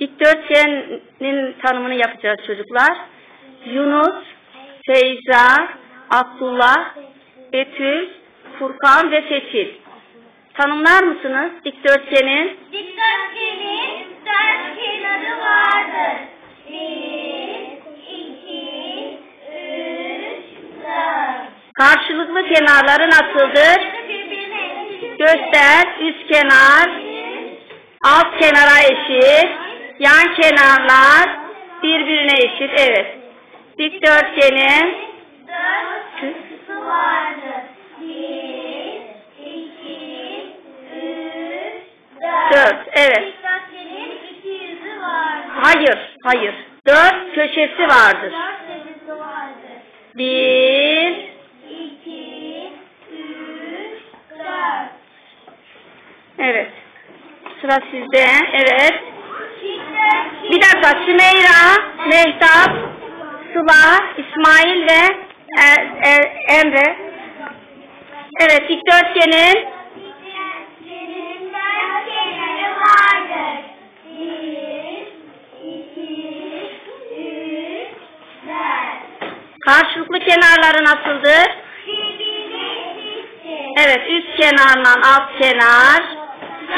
Dikdörtgenin tanımını yapacağız çocuklar. Yunus, Feyza, Abdullah, Betül, Furkan ve Seçil. Tanımlar mısınız dikdörtgenin? Dikdörtgenin dört kenarı vardır. Bir, iki, üç, dört. Karşılıklı kenarları nasıldır? Göster, üst kenar, alt kenara eşit, yan kenarlar birbirine eşit. Evet. Dikdörtgenin Dört köşesi vardır. Bir, iki, üç, dört. dört. Evet. Dikdörtgenin iki yüzü vardır. Hayır, hayır. Dört köşesi vardır. Bir, İki, üç, dört. evet. Sıra sizde. Evet. Dakika Sümeyra, Mehtap, Sıla, İsmail ve er, er, Emre. Evet dikdörtgenin karşılıklı kenarları nasıldır? Evet üst kenarla alt kenar,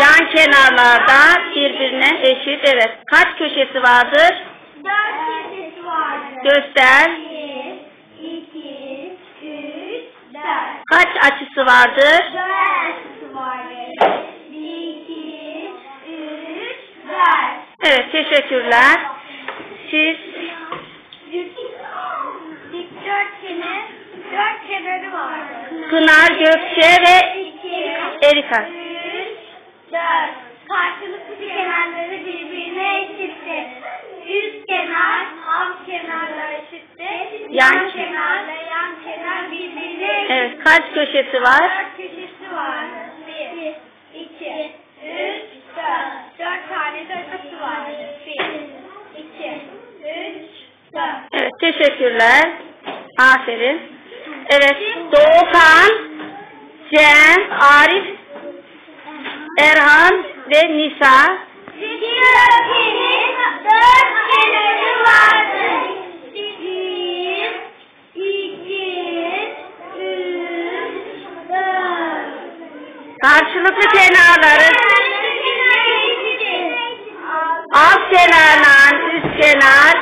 yan kenarlarda birbirine eşit. Evet kaç köşesi vardır? Dört köşesi vardır. Göster. Bir, iki, üç, dört. Kaç açısı vardır? Dört açısı vardır. Bir, iki, üç, dört. Evet teşekkürler. Siz Dikdörtgenin dört kenarı vardır. Pınar, Gökçe ve Erika. Üç, dört. Karşılıklı kenarları birbirine eşittir. Üst kenar, alt kenarlar eşittir. Yan Yan kenar. kenarla yan kenar birbirine eşittir. Evet kaç köşesi var? Dört köşesi vardır. Bir, iki, üç, dört. Dört tane de açısı vardır. Bir, iki, üç, dört. Evet teşekkürler. Aferin. Evet Doğukan, Cem, Arif, Erhan ve Nisa. Dikdörtgenin dört kenarı vardır. Bir, iki, üç, dört. Karşılıklı kenarları alt kenarla üst kenar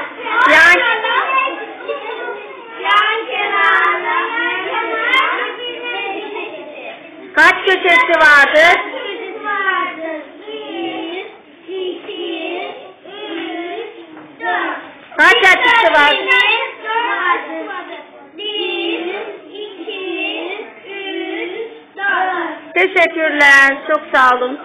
yan kaç köşesi vardır. Bir, iki, üç, dört. Kaç açısı var? Teşekkürler. Çok sağ olun.